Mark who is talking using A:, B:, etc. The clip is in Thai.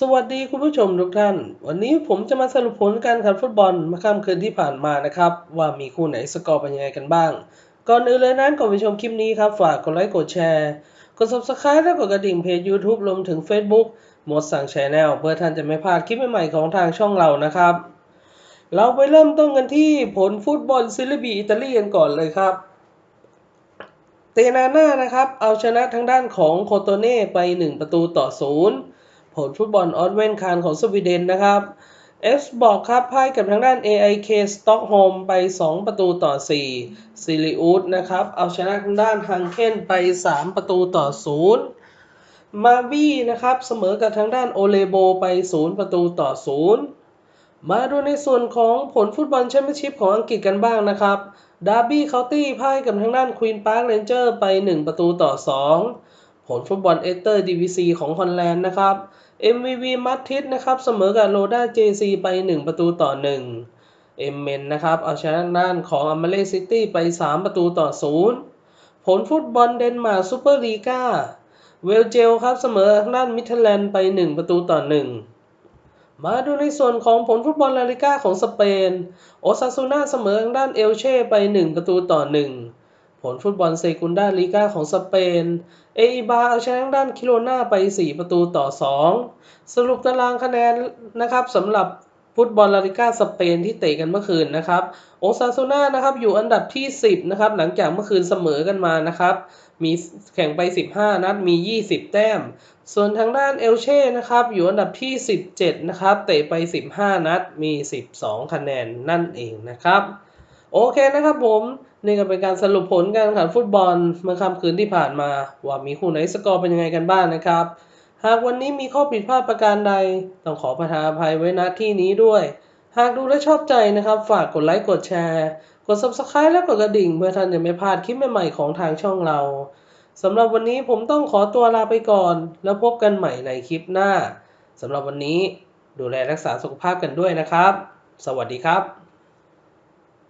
A: สวัสดีคุณผู้ชมทุกท่าน วันนี้ผมจะมาสรุปผลการแข่งขันฟุตบอลเมื่อค่ำคืนที่ผ่านมานะครับ ว่ามีคู่ไหนสกอร์เป็นยังไงกันบ้าง ก่อนอื่นเลยนั้นก่อนไปชมคลิปนี้ครับ ฝากกดไลค์กดแชร์ กด subscribe และกดกระดิ่งเพจ YouTube รวมถึง Facebook หมดสั่งแชแนลเพื่อท่านจะไม่พลาดคลิปใหม่ๆของทางช่องเรานะครับ เราไปเริ่มต้นกันที่ผลฟุตบอลซิลิบีอิตาลีกันก่อนเลยครับเตนาน่านะครับเอาชนะทางด้านของโคโตเน่ไป 1 ประตูต่อ0 ผลฟุตบอลออสเวนคานของสวีเดนนะครับเอฟบอกครับพ่ายกับทางด้าน AIK สต็อกโฮมไป 2 ประตูต่อ 4 ซิลิอุสนะครับ เอาชนะทางด้านฮังเคนไป 3 ประตูต่อ 0 มาบี้นะครับ เสมอกับทางด้านโอเลโบไป 0 ประตูต่อ 0 มาดูในส่วนของผลฟุตบอลแชมเปี้ยนชิพของอังกฤษกันบ้างนะครับดาร์บี้เคาน์ตี้พ่ายกับทางด้านควีนพาร์คเรนเจอร์ไป 1 ประตูต่อ 2 ผลฟุตบอลเอสเตอร์ดีวีซีของฮอลแลนด์นะครับ MVV มัตทิสนะครับเสมอกับโรด้าเจซีไป 1 ประตูต่อ 1 เอ็มเมนนะครับเอาชนะด้านของอ m มเลซิตี้ไป 3 ประตูต่อ 0 ผลฟุตบอลเดนมาร์กซูเปอร์ลีกาเวลเจลครับเสมอด้านมิเทแลนด์ไป 1 ประตูต่อ 1 มาดูในส่วนของผลฟุตบอลลาลิก้าของสเปน โอซาซูน่าเสมอด้านเอลเช่ไป 1 ประตูต่อ 1 ลฟุตบอลเซกุนดาลีกาของสเปน เออิบาเอาชนะด้านคิโรนาไป 4 ประตูต่อ 2 สรุปตารางคะแนนนะครับสำหรับฟุตบอลลาลิก้าสเปนที่เตะกันเมื่อคืนนะครับ โอซาซูน่านะครับอยู่อันดับที่ 10 นะครับ หลังจากเมื่อคืนเสมอกันมานะครับ มีแข่งไป 15 นัดมี 20 แต้ม ส่วนทางด้านเอลเช่นะครับ อยู่อันดับที่ 17 นะครับ เตะไป 15 นัดมี 12 คะแนนนั่นเองนะครับ โอเคนะครับผม นี่ก็เป็นการสรุปผลการแข่งขันฟุตบอลเมื่อค่ำคืนที่ผ่านมา ว่ามีคู่ไหนสกอร์เป็นยังไงกันบ้างนะครับ หากวันนี้มีข้อผิดพลาดประการใด ต้องขอประทานอภัยไว้ณที่นี้ด้วย หากดูและชอบใจนะครับ ฝากกดไลค์กดแชร์กด subscribe และกดกระดิ่ง เพื่อท่านจะไม่พลาดคลิปใหม่ๆของทางช่องเราสำหรับวันนี้ผมต้องขอตัวลาไปก่อน แล้วพบกันใหม่ในคลิปหน้าสำหรับวันนี้ดูแลรักษาสุขภาพกันด้วยนะครับ สวัสดีครับ